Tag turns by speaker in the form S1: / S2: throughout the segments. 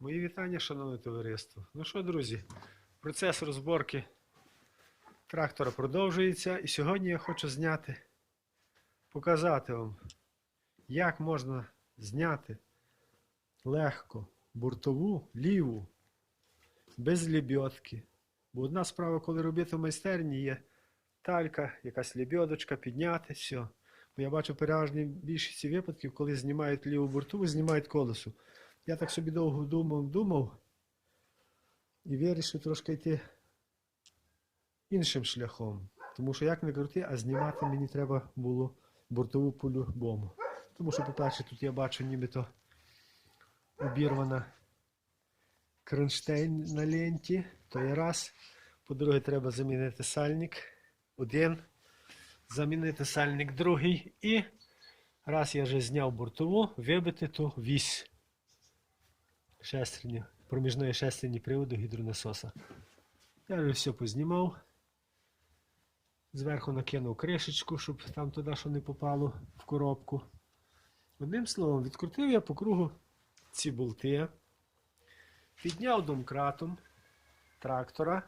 S1: Мої вітання, шановне товариство. Ну що, друзі, процес розборки трактора продовжується. І сьогодні я хочу зняти, показати вам, як можна зняти легко буртову ліву без лебідки. Бо одна справа, коли робити в майстерні, є талька, якась лебідочка, підняти, все. Бо я бачу переважній більшості випадків, коли знімають ліву буртову, знімають колесо. Я так собі довго думав, думав і вирішив трошки йти іншим шляхом. Тому що як не крути, а знімати мені треба було бортову по-любому. Тому що, по-перше, тут я бачу нібито обірвана кронштейн на ленті. То є раз. По-друге, треба замінити сальник. Один. Замінити сальник другий. І раз я вже зняв бортову, вибити ту вісь шестерню, проміжної шестерні приводу гідронасоса. Я вже все познімав. Зверху накинув кришечку, щоб там туди що не попало в коробку. Одним словом, відкрутив я по кругу ці болти, підняв домкратом трактора.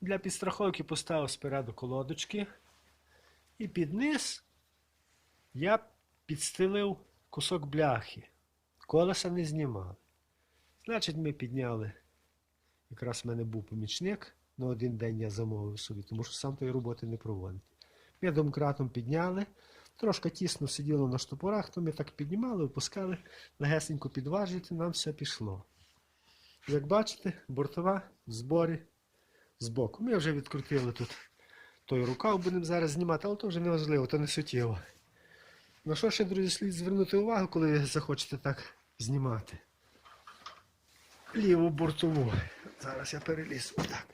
S1: Для підстраховки поставив спереду колодочки. І під низ я підстелив кусок бляхи. Колеса не знімали. Значить, ми підняли. Якраз в мене був помічник. На один день я замовив собі, тому що сам тої роботи не проводить. Ми домкратом підняли. Трошки тісно сиділо на штопорах, то ми так піднімали, опускали, легесенько підважити, нам все пішло. Як бачите, бортова в зборі збоку. Ми вже відкрутили тут той рукав, будемо зараз знімати, але то вже не важливо, то не суттєво. На що ще, друзі, слід звернути увагу, коли захочете так знімати? Ліву бортову. Зараз я переліз. Отак.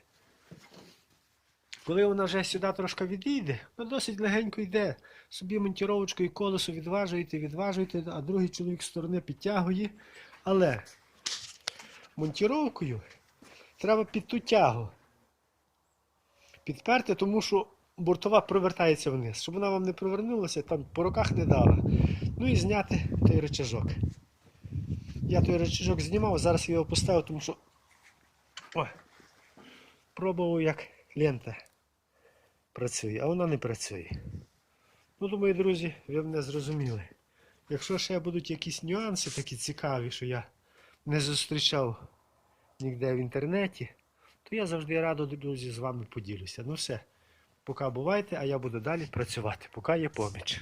S1: Коли вона вже сюди трошки відійде, вона досить легенько йде. Собі монтіровочкою колесо відважуєте, відважуєте, а другий чоловік з сторони підтягує. Але монтіровкою треба під ту тягу підперти, тому що бортова провертається вниз. Щоб вона вам не провернулася, там по руках не дала. Ну і зняти той речажок. Я той речажок знімав, зараз я його поставив, тому що. О, пробував, як лента працює, а вона не працює. Ну, думаю, друзі, ви мене зрозуміли. Якщо ще будуть якісь нюанси такі цікаві, що я не зустрічав ніде в інтернеті, то я завжди радо, друзі, з вами поділюся. Ну все, поки бувайте, а я буду далі працювати, поки є поміч.